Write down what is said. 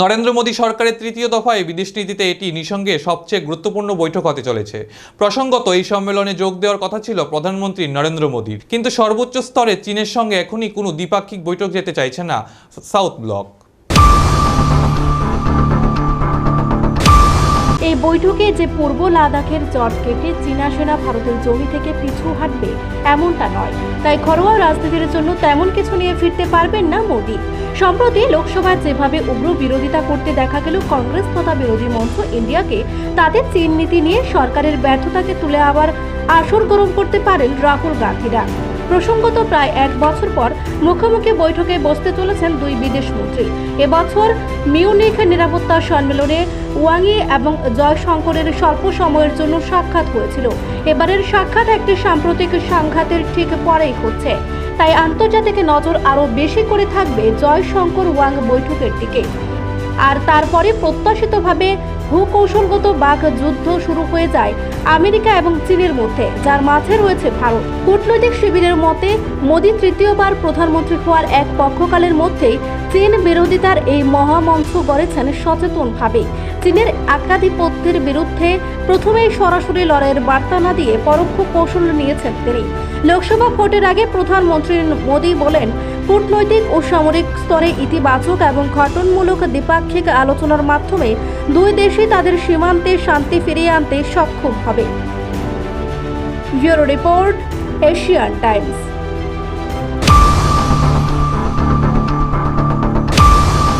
নরেন্দ্র মোদী সরকারের তৃতীয় দফায় বিদেশ নীতিতে এটি নিঃসঙ্গে সবচেয়ে গুরুত্বপূর্ণ বৈঠক হতে চলেছে। প্রসঙ্গত, এই সম্মেলনে যোগ দেওয়ার কথা ছিল প্রধানমন্ত্রী নরেন্দ্র মোদীর। কিন্তু সর্বোচ্চ স্তরে চীনের সঙ্গে এখনই কোনো দ্বিপাক্ষিক বৈঠক যেতে চাইছে না সাউথ ব্লক। এই বৈঠকে যে পূর্ব লাদাখের জট কেটে চীনা সেনা ভারতের জমি থেকে পিছু হাঁটবে, এমনটা নয়। তাই ঘরোয়া রাজনীতির জন্য তেমন কিছু নিয়ে ফিরতে পারবেন না মোদী। সম্প্রতি লোকসভায় যেভাবে উগ্র বিরোধিতা করতে দেখা গেল, কংগ্রেস তথা বিরোধী মঞ্চ ইন্ডিয়াকে, তাদের চীন নীতি নিয়ে সরকারের ব্যর্থতাকে তুলে আবার আসর গরম করতে পারেন রাহুল গান্ধীরা। প্রসঙ্গত প্রায় এক বছর পর মুখোমুখি বৈঠকে বসতে চলেছেন দুই বিদেশ মন্ত্রী। এবছর মিউনিখ নিরাপত্তা সম্মেলনে ওয়াংই এবং জয়শঙ্করের স্বল্প সময়ের জন্য সাক্ষাৎ হয়েছিল। এবারের সাক্ষাৎ একটি সাম্প্রতিক সংঘাতের ঠিক পরেই হচ্ছে। তাই আন্তর্জাতিক নজর আরও বেশি করে থাকবে জয়শঙ্কর ওয়াং বৈঠকের দিকে। আর তারপরে প্রত্যাশিতভাবে ভূকৌশলগত বাঘ যুদ্ধ শুরু হয়ে যায় আমেরিকা এবং চীনের মধ্যে, যার মাঝে রয়েছে ভারত। কূটনৈতিক শিবিরের মতে, মোদী তৃতীয়বার প্রধানমন্ত্রী হওয়ার এক পক্ষকালের মধ্যেই চীন বিরোধিতার এই মহামঞ্চ গড়েছেন সচেতনভাবে। চীনের একাধিপত্যের বিরুদ্ধে প্রথমেই সরাসরি লড়াইয়ের বার্তা না দিয়ে পরোক্ষ কৌশল নিয়েছেন তিনি। লোকসভা ভোটের আগে প্রধানমন্ত্রী মোদী বলেন, কূটনৈতিক ও সামরিক স্তরে ইতিবাচক এবং ঘটনমূলক দ্বিপাক্ষিক আলোচনার মাধ্যমে দুই দেশই তাদের সীমান্তে শান্তি ফিরিয়ে আনতে সক্ষম হবে। Bureau report, Asian Times.